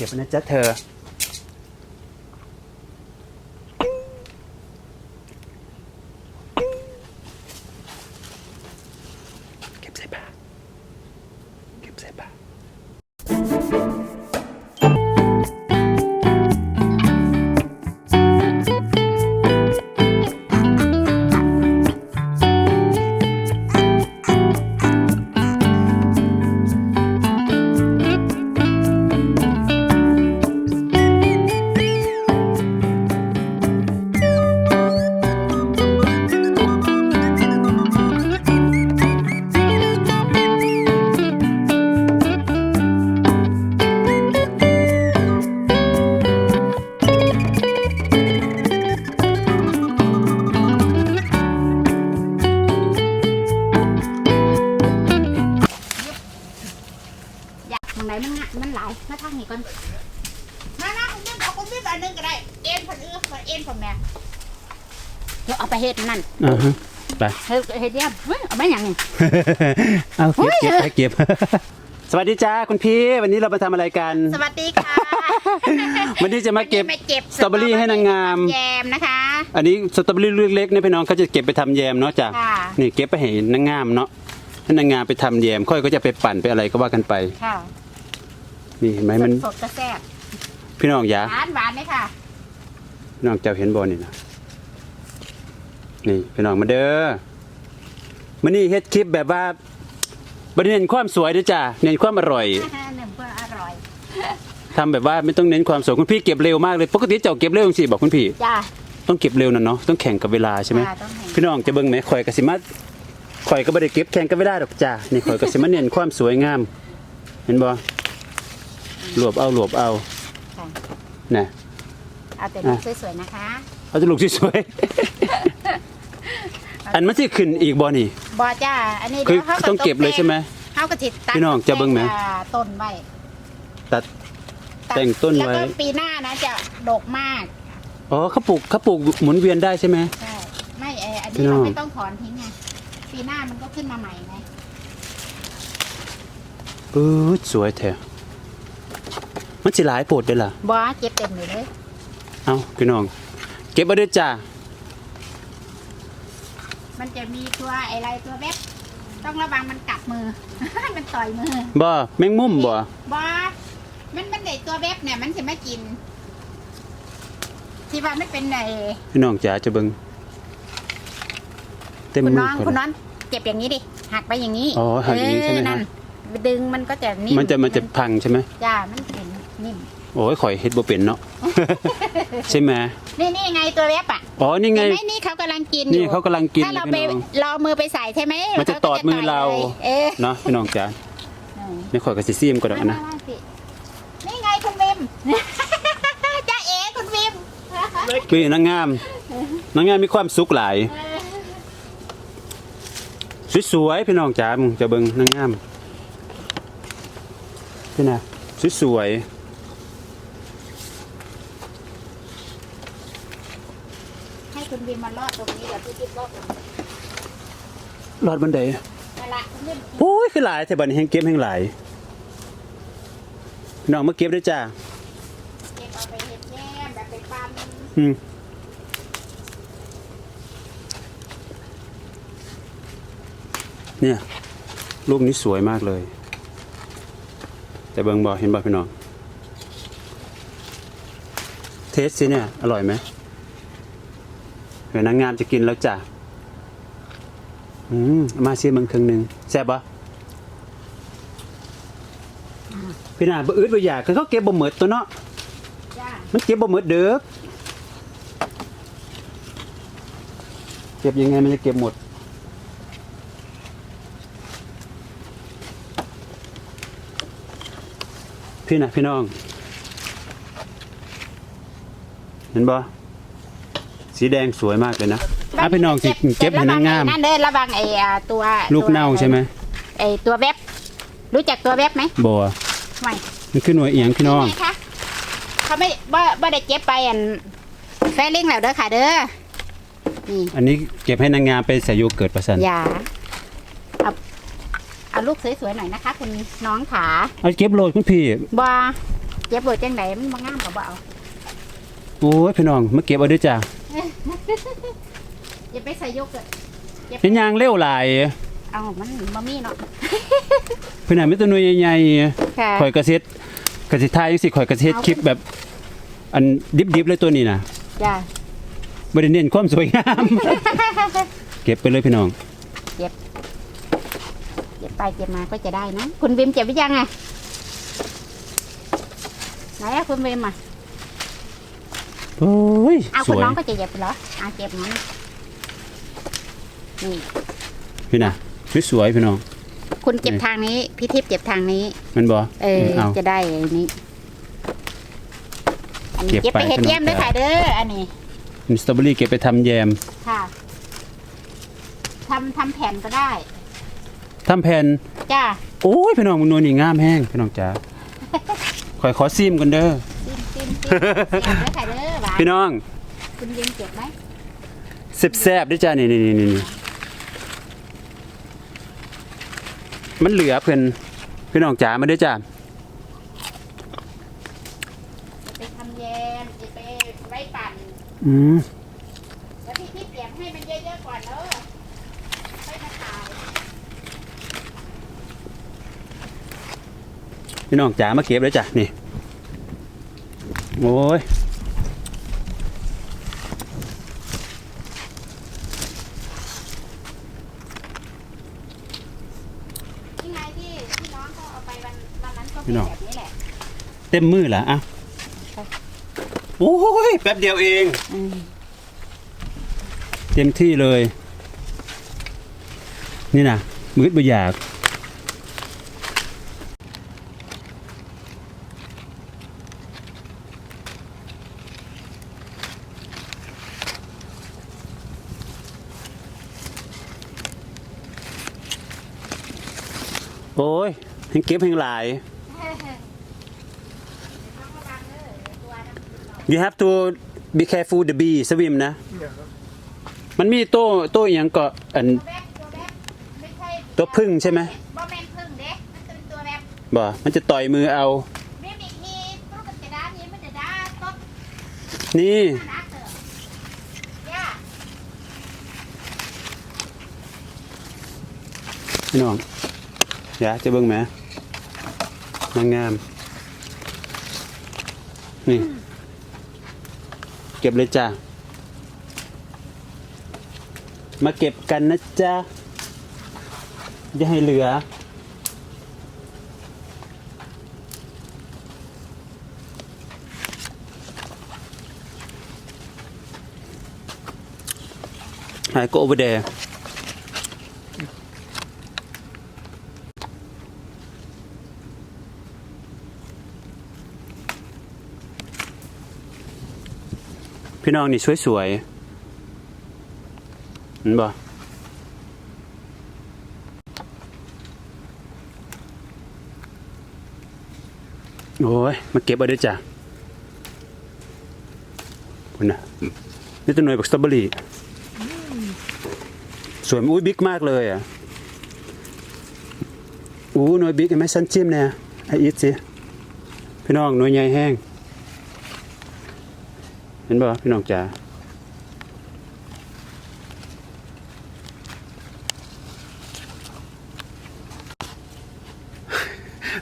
ก็บนะจ๊ะเธอ อ่าฮะไป เฮ็ดเฮ็ดเยี่ยมเฮ้ยเอาไปหยังนี่ เอาเก็บเก็บไปเก็บ สวัสดีจ้าคุณพี่ วันนี้เรามาทำอะไรกัน สวัสดีค่ะวันนี้จะมาเก็บวันนี้มาเก็บสตรอเบอรี่ให้นางงาม แยมนะคะ อันนี้สตรอเบอรี่ลูกเล็กเนี่ยพี่น้องเขาจะเก็บไปทำแยมเนาะจ้ะค่ะ นี่เก็บไปให้นางงามเนาะให้นางงามไปทำแยม ค่อยก็จะไปปั่นไปอะไรก็ว่ากันไป ค่ะนี่เห็นไหมมันสดๆกระแซ่บพี่น้องอยาหวานหวานเลยค่ะ พี่น้องเจ้าเห็นบอนี่นะ นี่พี่น้องมาเด้อมันนี่เฮ็ดคลิปแบบว่าบริเน้นความสวยด้วยจ้ะเน้นความอร่อย หนึ่งเพื่ออร่อย ทำแบบว่าไม่ต้องเน้นความสวยคุณพี่เก็บเร็วมากเลย ปกติเจ้าเก็บเร็วจังสิบอกคุณพี่ จ้า ต้องเก็บเร็วนะเนาะต้องแข่งกับเวลาใช่ไหมจ้าต้องเห็นพี่น้องจะเบิ่งไหมข่อยกสิมาข่อยก็บ่ได้เก็บแข่งกับเวลาดอกจ้านี่ข่อยก็สิมาเน้นความสวยงาม เห็นบ่รวบเอารวบเอาค่ะน่ะเอาแต่ลูกสวยๆนะคะ เอาแตลูกสวยๆ อันมันสิขึ้นอีกบ่นี่บอจ้าอันนี้คือเดี๋ยวเขาต้องเก็บเลยใช่ไหมเขาก็ติดตัดพี่น้องจะเบิ่งไหม อ่าต้นไว้ตัดตัดแต่งต้นไว้ แล้วก็ปีหน้านะจะดกมากอ๋อเขาปลูกเขาปลูกหมุนเวียนได้ใช่ไหม ใช่ไม่เอออันพี่นี้น้อเรางไม่ต้องถอนทิ้งไงปีหน้ามันก็ขึ้นมาใหม่ไงเออสวยแท้มันสิหลายโพดเด้อล่ะบอเก็บเต็มเลยเลยเอาพี่น้อง เก็บเอาเด้อจ้า มันจะมีตัวอะไรตัวเว็บ ต้องระวังมันกัดมือ มันต่อยมือบ่แมงมุมบ่บอมันมันเด็ตัวเว็บเนี่ย มันจะไม่กิน ที่ว่าไม่เป็นไอพี่น้องจ๋าจะเบิ่งเต็มคุณมืน้อองคนคุณน้องเก็บอย่างนี้ดิหักไปอย่างนี้อ๋อหักอย่างนี้ใช่ไหมเนั่นฮะดึงมันก็จะนิ่มมันจะมันจะพังใช่ไหมจ้ามันเป็นนิ่ม โอ้ยข่อยเฮ็ดบ่เป็นเนาะ ใช่ไหมนี่นี่ไงตัวเว็บอะอ๋อนี่ไง เห็นไหมนี่เขากำลังกินอนี่ยู่เขากำลังกินถ้าเลยเราพี่ไปน้อง เราเอามือไปใส่ใช่ไหมมันจะตอดมือเราขก็จะต่ยลยเออเนาะพี่น้องจ๋านี่ข่อยก็สิซีมก็ได้นะมาๆสินี่ไงคุณวิม จ้าเอ๋คุณวิมพี่นางงามนางงามมีความสุขหลาย สวยๆพี่น้องจ๋ามึงจะเบิ่งนางงามพี่นะสวยให้คุณวิมมาลอดตรงนี้เดี๋ยวพี่จิ๊บลอดตรงนี้ๆรอดบันไดนั่นละคุณวิมโอ้ยคือหลายแต่บัดนี้แฮงเก็บแฮงหลายพี่น้องมาเก็บด้วยจ้าเก็บเอาไปเห็ดแย้มแบบไปปั้นอืมเนี่ยรูปนี้สวยมากเลย แต่เบิงบอเห็นบอพี่น้อง เทสสิเนี่ย อร่อยไหม เดี๋ยวนางงามจะกินแล้วจ้ะอืมเอามาชิมมันครึ่งหนึ่งแซ่บปะพี่นาบ่อืดบ่อยากคือเขาเก็บบ่หมดตัวเนาะจ้ามันเก็บบ่หมดเด้อเก็บยังไงมันจะเก็บหมดพี่นะพี่น้อง เห็นบ่ สีแดงสวยมากเลยนะอะพี่น้องสิเก็บให้นางงามนั่นเด้อระวังไอ้อ่าตัวลูกเน่าใช่ไหมไอ้ตัวเว็บรู้จักตัวเว็บไหมบ่ไม่มันคือหน่วยเอียงพี่น้องไงคะเขาไม่บ่บ่ได้เก็บไปอันแฟลิงแล้วเด้อค่ะเด้อนี่อันนี้เก็บให้นางงามไปใส่โยเกิร์ตประสันอย่าเอาเอาลูกสวยๆหน่อยนะคะคุณน้องขาเอาเก็บโรยคุณพี่บอเจ็บปวดจังไหนมันมางามกับบ่เอาโอ้ยพี่น้องมาเก็บเอาเด้วยจ้า อย่าไปใส่ยกเลยเห็นยางเร็วหลายเอามันบะมี่เนาะพี่น้องมีแตัวหน่วยใหญ่ค่ะๆข่อยกระเซ็ดกระสิทายจังซี่ข่อยกระเซ็ดคลิปแบบ อันดิบๆเลยตัวนี้น่ะจ้าบ่ได้เน้นความสวยงาม เก็บไปเลยพี่น้อง เก็บไปเก็บมาก็จะได้นะ คุณวิมเจ็บหรือยังไงไหนอะคุณวิมอะโอ้ยเอาสคุณวยน้องก็จะเจ็บเหรอเอาเจ็บนะนี่ พี่น่ะสวยๆพี่น้อง คุณเจ็บนี่ ทางนี้ พี่ทิพย์เจ็บทางนี้ แมันบ่เออ เอา จะได้อันนี้ อันนี้เก็เก็บบไปไปเห็ดขนมเยี่ยมด้วยจ้ะค่ะเด้อ อันนี้ มีสตรอเบอรี่เก็บไปทำแยมค่ะ ทำทำแผ่นก็ได้ ทำแผ่นจ้าโอ้ยพี่น้องมึงนวลนี่งามแห้งพี่น้องจ๋าข่อยขอซิมกันเด้อซิมซิมซิมเจ็บด้วยค่ะเด้อหวาน พี่น้องคุณยิมเจ็บไหมแซ่บๆด้วยจ้านี่นี่นี่นี่มันเหลือเพิ่นพี่น้องจ๋ามาเด้อจ้าจะไปทำแยมจะไปไว้ปั่นอืมแล้วพี่ที่เตรียมให้มันเยอะๆก่อนเนอะค่อยมาขายพี่น้องจ๋ามาเก็บเลยจ้ะนี่โอ้ย ที่ไงที่ที่น้องเขาเอาไปวัน วันนั้นก็เป็นแบบนี้แหละเต็มมือเหรออะโอ้ยแป๊บเดียวเองอืมเต็มที่เลย นี่นะมืดบ่อยากโอ้ยให้เก็บให้หลาย you have to be careful the bee swim นะ มันมีโต้โต้อหย่างก็อันตัวแบกตัวแบกไม่ใช่ตัวพึ่งใช่ไหมบ่แม่นพึ่งเด็กมันเป็นตัวแบบบ่มันจะต่อยมือเอา เรียกอีกทีตัวมันจะด้านนี้มันจะด้านต้นนี่ หน้าเถอะย่าพี่น้องอย่าจะเบิ่งไหมนางงาม นี่ เก็บเลยจ้ามาเก็บกันนะจ๊ะ อย่าให้เหลือ I go over there พี่น้องนี่สวยๆเห็นบ่โอ้ย มาเก็บเอาด้วยจ้ะคุณนะนี่ตัวหน่วยบักสตรอเบอรี่สวยอุ้ยบิ๊กมากเลยอะอู้หน่วยบิ๊กเห็นไหมสั้นจิ้มเนี่ยไออีทสิพี่น้องหน่วยใหญ่แห้ง ห็นบ่พี่น้องจ๋า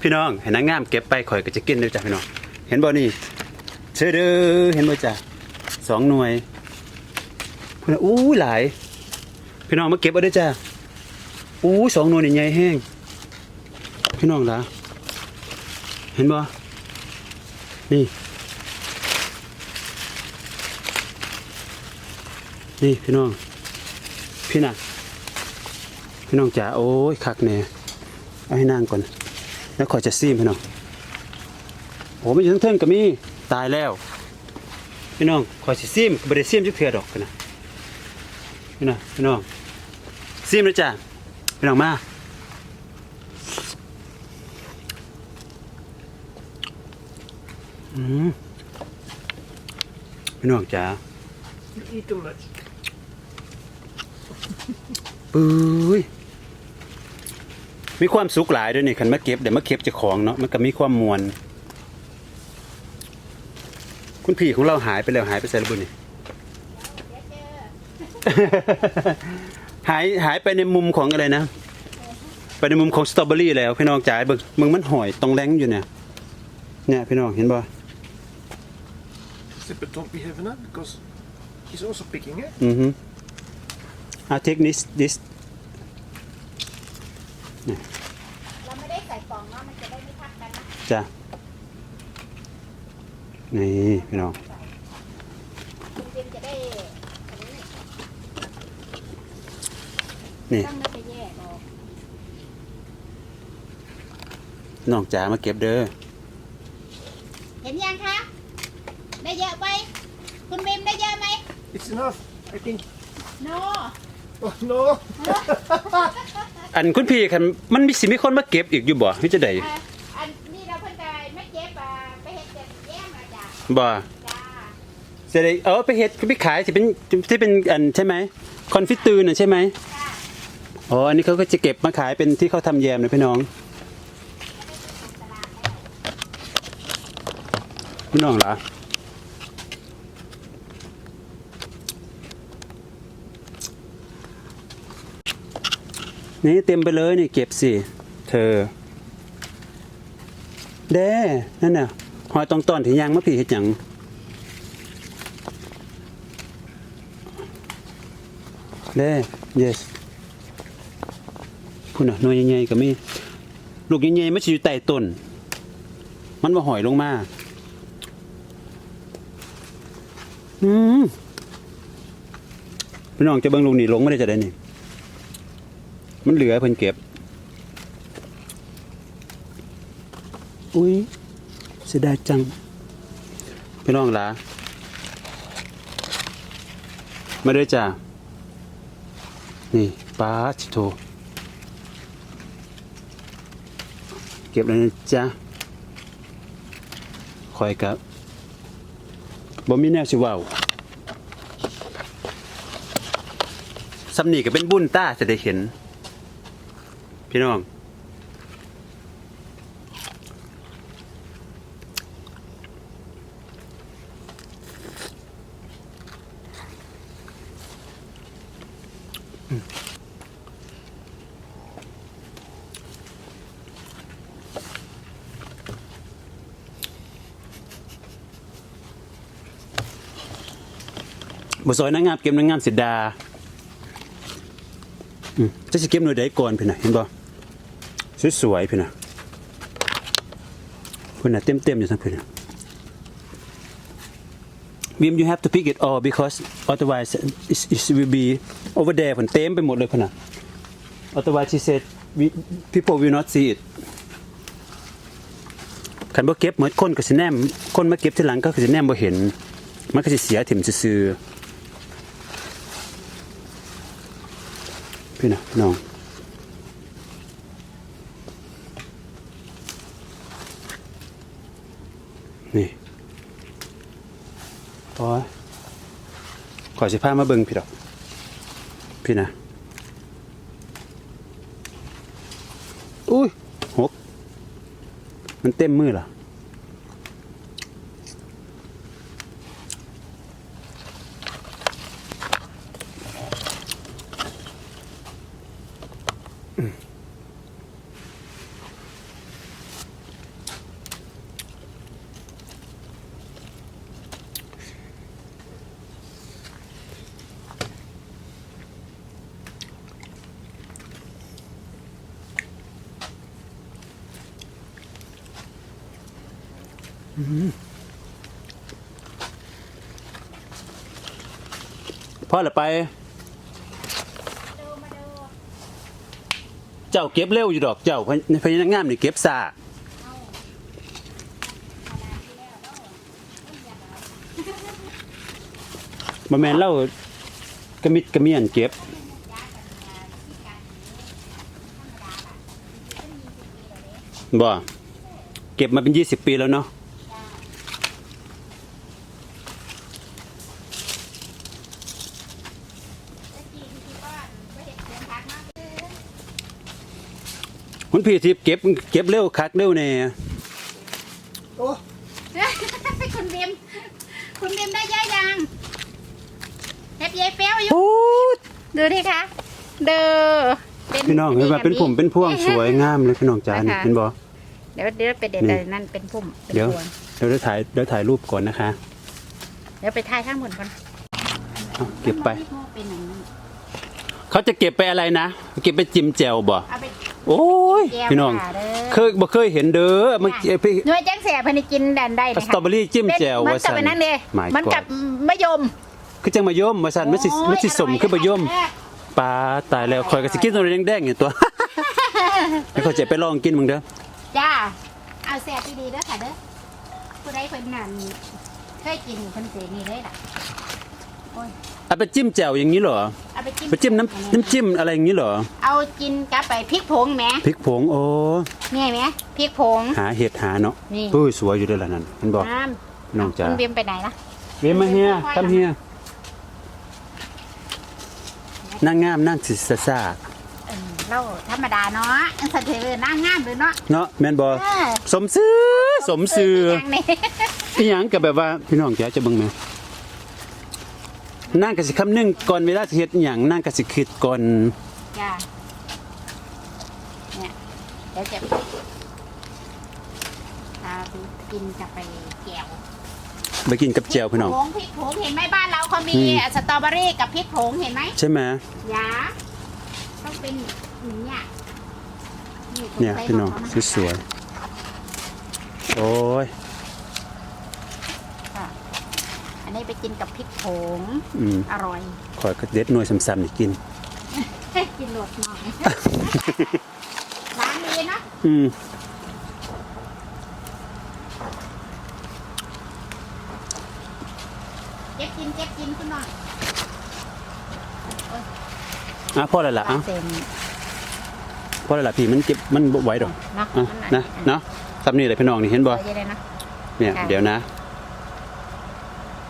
พี่น้องเห็นนางงามเก็บไปข่อยก็จะกินเลยจ้ะพี่น้องเห็นบ่นี่เชื่อเด้อเห็นบ่จ้ะสองหน่วยพุ่นน่ะอู้หลายพี่น้องมาเก็บเอาด้อจ้ะอู้สองหน่วยนี่ใหญ่แห้งพี่น้องล่ะเห็นบ่นี่ นี่พี่น้อง พี่น่ะ พี่น้องจ๋าโอ้ยคักแน่เอาให้นั่งก่อน แล้วขอยจะซีมพี่น้องโอ้ไม่ถึงเทิงก็มีตายแล้ว พี่น้องขอยสิซีมบ่ได้ซีมจักเทื่อดอกกันนะพี่น้องพี่น้องซีมเลยจ้ะพี่น้องมาอืมพี่น้องจ๋า You eat too much. ปุ้ยมีความสุขหลายด้วยนี่คันมาเก็บเดี๋ยวมาเก็บเจะของเนาะมันก็มีความมวลคุณพี่ของเราหายไปแล้วหายไปใส่ระบุนี่หายหายไปในมุมของอะไรนะ ไปในมุมของสตรอเบอรี่แล้วพี่น้องจ๋าเบิ่งมึงมันหอยตรงแรงอยู่เนี่ย เนี่ยพี่น้องเห็นบ่ Sipper don't be having that because he's also picking it. อือฮึอ่า take this this เราไม่ได้ใส่กล่องเนาะมันจะได้ไม่ทับกันนะจ้ะนี่พี่น้องคุณบิมจะได้อันนี้นี่ต้องไม่ไปแยกออกน้องจ๋ามาเก็บเด้อเห็นยังคะ ได้เยอะไป คุณบิมได้เยอะไหม It's enough, I think. โน Oh no! อันคุณพี่คันมันมีสิมีคนมาเก็บอีกอยู่บ่ที่จะได้อะอันนี้เราเพิ่งจะไม่เจ็บอะไปเห็ดเจ็บแย้มอาจ้ะบ่จ้าจะได้เออไปเฮ็ดไปขายสิเป็นที่เป็นอันใช่ไหมคอนฟิตือน่ะใช่ไหมจ้าอ๋ออันนี้เขาก็จะเก็บมาขายเป็นที่เขาทำแยมนะพี่น้องพี่น้องเหรอ นี่เต็มไปเลยนี่เก็บสิเธอเด้นั่นน่ะหอยตองตอนที่ยางมะผีเฮ็ดหยังเด้ yes พุ่นน่ะหน่วยใหญ่ๆก็มีลูกใหญ่ๆมันสิอยู่ใต้ต้น มันมาหอยลงมา อืมพี่น้องจะเบิ่งลูกนี่ลงไม่ได้จะได้นี่ มันเหลือเพิ่นเก็บ อุ้ยเสียดายจังพี่น้องหลามาด้วยจ้านี่ป้าชิโทเก็บแล้วนะจ๊ะคอยกับบ่มีแนวสิเว้าสำนีก็เป็นบุญตาจะได้เห็น พี่น้องบ่ซอยนางงามเก็บนางงามสิดาจะสิเก็บหน่วยใดก่อนพี่น่ะเห็นบ่ สวยๆพี่นะพี่นะเต็มๆอยู่ทั้งพี่น่ะ Vim you have to pick it all because otherwise it, it will be over there ผนเต็มไปหมดเลยพี่นะ otherwise she said we, people will not see it คันบ่เก็บเหมือนคนก็สิแนมคนมาเก็บทีหลังก็คือสิแนมบ่เห็น มันก็สิเสียถิ่มซื่อๆพี่นะน้อง นี่โอ้ยขอสิพามาเบิ่งพี่ดอก พี่นะ อุ้ยหก มันเต็มมือเหรอ พ่อละไป เจ้าเก็บเร็วอยู่ดอกเจ้าพญานักงามนี่เก็บซาบ่แม่นเล่ากระมิดกระเมียนเก็บบ่เก็บมาเป็น20ปีแล้วเนาะกี้ที่บ้านไปเห็ดเสียงพักมาก คุณพี่ทิพย์เก็บเก็บเร็วคักเร็วแน่ Oh, คุณบิมคุณบิมได้เยอะยังเฮ็ดเย้เปี้ยวอยู่โอ้ยดูดิคะเด้อเป็พี่น้องเห็นว่าเป็นผมเป็นพวงสวยงามเลยพี่น้องจ๋านี่นะคะเห็นบ่เดี๋ยวเดี๋ยวไปเด็ดนี่อะไรนั่นเป็นพุ่มเป็นเดี๋ยวพวงเดี๋ยวได้ถ่ายเดี๋ยวถ่ายรูปก่อนนะคะ เดี๋ยวไปถ่ายข้างบนก่อนเอาเก็บไปมันเป็นอย่างนั้นเขาจะเก็บไปอะไรนะ เก็บไปจิ้มแจ่วบ่เอาไป โอ้ยแก้วพี่น้องขาเด้อเคยบ่เคยเห็นเด้อเมื่อกี้พี่หน่วยแจ้งแสบพันกินดันได้เลยสตรอเบอรี่จิ้มแจ่วมันว่ากับซั่นอันนั้นเลยหมายมันก่อกับมะยม คือจังมายมว่าซั่นมันสิโอ้ยมันสิสมอร่อยคือมายมแท้ปลาตายแล้วข่อยก็สิกินตัวแดงๆอย่างตัวให้เขาจะไปลองกินมึงเด้อจ้าเอาแสบดีๆเด้อค่ะเด้อผู้ใดคนนั้นเคยกินคนเสียนี่เลยล่ะ เอาไปจิ้มแจ่วอย่างนี้เหรอ เอาไปจิ้มไปจิ้มน้ำน้ำจิ้มอะไรอย่างนี้เหรอ เอากินกับไปพริกผงแหมพริกผงโอ้นี่ไหมพริกผง หาเห็ดหาเนาะนี่ปุ้ยสวยอยู่เด้อล่ะนั่นมันบอกน้น้องำจ๋าคุณเบียมไปไหนล่ะ เวียนมาเฮียทำเฮียนางงามนางสิสะซ่าเออเราธรรมดาเนาะสันเทเลยน่างามเลยเนาะเนาะแม่นบ่เออสมซื้อสมซื้อย่างนี้อีหยังก็แบบว่าพี่น้องจ๋าจะเบิ่งแม่ นางก็สิคำนึงก่อนเวลาสิเฮ็ดอิหยังนางก็สิคิดก่อนจ้าเนี่ยเดี๋ยวจะพาไปกินกับไปแก้วไปกินกับแจ่วพี่น้องพริกผงพริกผงเห็นไหมบ้านเราเขามีอืม สตรอเบอรี่กับพริกผงเห็นไหมใช่ไหม ยาต้องเป็นอย่างเนี้ยเนี่ยพี่น้องสวยๆโอ้ย ค่ะอั นนี้ไปกินกับพริกผงอืมอร่อยขอยก็เด็ดหน่วยซ้ำๆนี่กิน กินหลดหน่อยร้านดีเนาะอืมเก็บกินเก็บกินคุณหน่อยอะพอแล้วล่ะอะเซ็นพอแล้วล่ะพี่มันเก็บมันบ่ไหวดอกเนาะอะนะเนาะซ้ำนี่เลยพี่น้องนี่เห็นบ่เยอะเลยนะ เนี่ย ค่ะ เดี๋ยวนะ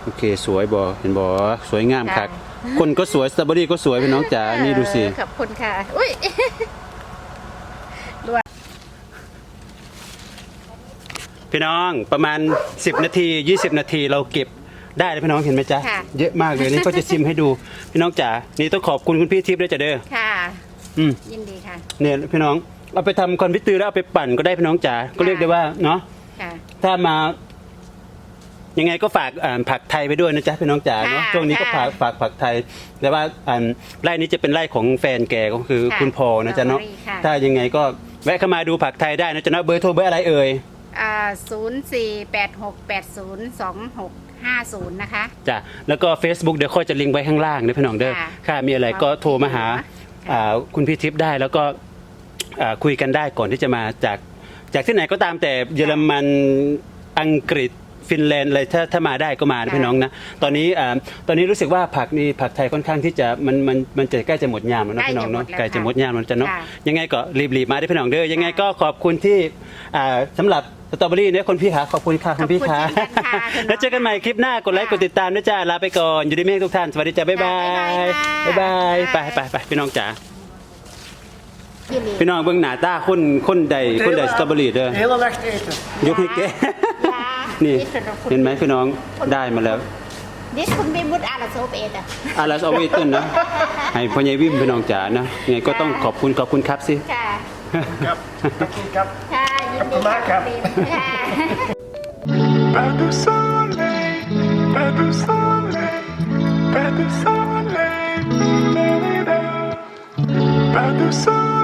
โอเคสวยบ่เห็นบ่สวยงามคักค่ะคนก็สวยสตรอเบอรี่ก็สวยพี่น้องจ๋านี่ดูสิเออขอบคุณค่ะอุ้ยพี่น้องประมาณ 10 นาที 20 นาทีเราเก็บได้เลยพี่น้องเห็นไหมจ๊ะค่ะเยอะมากเลยนี่ก็จะชิมให้ดูพี่น้องจ๋านี่ต้องขอบคุณคุณพี่ทิพย์ด้วยจ้ะเด้อค่ะ อืมยินดีค่ะเนี่ยพี่น้องเอาไปทำคอนฟิตือแล้วเอาไปปั่นก็ได้พี่น้องจ๋าก็เรียกได้ว่าเนาะค่ะถ้ามา ยังไงก็ฝากอ่าผักไทยไปด้วยนะจ๊ะพี่น้องจ๋าเนาะค่ะช่วงนี้ก็ฝากค่ะฝากผักไทย แต่ว่าอ่าไร่นี้จะเป็นไร่ของแฟนแกก็คือค่ะคุณพอนะจ๊ะเนาะสตรอเบอรี่ค่ะ ถ้ายังไงก็แวะเข้ามาดูผักไทยได้นะจ๊ะเนาะเบอร์โทรเบอร์อะไรเอ่ย อ่าศูนย์สี่แปดหกแปดศูนย์สองหกห้าศูนย์นะคะ จ้ะแล้วก็ Facebook เดี๋ยวค่อยจะลิงก์ไว้ข้างล่างนะพี่น้องเด้อค่ะค่ะมีอะไรก็โทรมาหาค่ะอ่าคุณพี่ทิพย์ได้แล้วก็อ่าคุยกันได้ก่อนที่จะมาจากจากที่ไหนก็ตามแต่เยอรมันอังกฤษ ฟินแลนด์อะไรถ้าถ้ามาได้ก็มานะค่ะพี่น้องนะตอนนี้อ่าตอนนี้รู้สึกว่าผักนี่ผักไทยค่อนข้างที่จะมันมันมันจะใกล้จะหมดยามแล้วนะพี่น้องเนาะใกล้จะหมดยามแล้วจะเนาะค่ะยังไงก็รีบๆมาได้พี่น้องเด้อยังไงก็ขอบคุณที่อ่าสำหรับสตรอเบอรี่เนี่ยคนพี่ขาขอบคุณค่ะคุณพี่ขาขอบคุณเช่นกันค่ะคุณน้องแล้วเจอกันใหม่คลิปหน้ากดไลค์กดติดตามนะจ้าลาไปก่อนอยู่ดีเมฆทุกท่านสวัสดีจ้าบ๊ายบายบ๊ายบายบ๊ายบายค่ะไปไปไปพี่น้องจ๋ายินดีพี่น้องเบื้องหน้าตาคนคนใดคนใดสตรอเบอรี่เด้อ Hela nacht eten. ยกให้แกยา นี่สำรับคุณเห็นไหมพี่น้องได้มาแล้วดิสคุณบิมุดอาราโซเปตอะอาลัสเอาไว้ต้นนะ ให้พ่อใหญ่วิมพี่น้องจ๋านะยังไงก็ต้องขอบคุณขอบคุณครับสิ ค่ะ Kap. Kapten Kap. ค่ะยินดีขอบคุณมากครับค่ะ Pas de soleil, pas de soleil, pas de soleil, da-da-da. pas de soleil, pas de soleil, pas de soleil.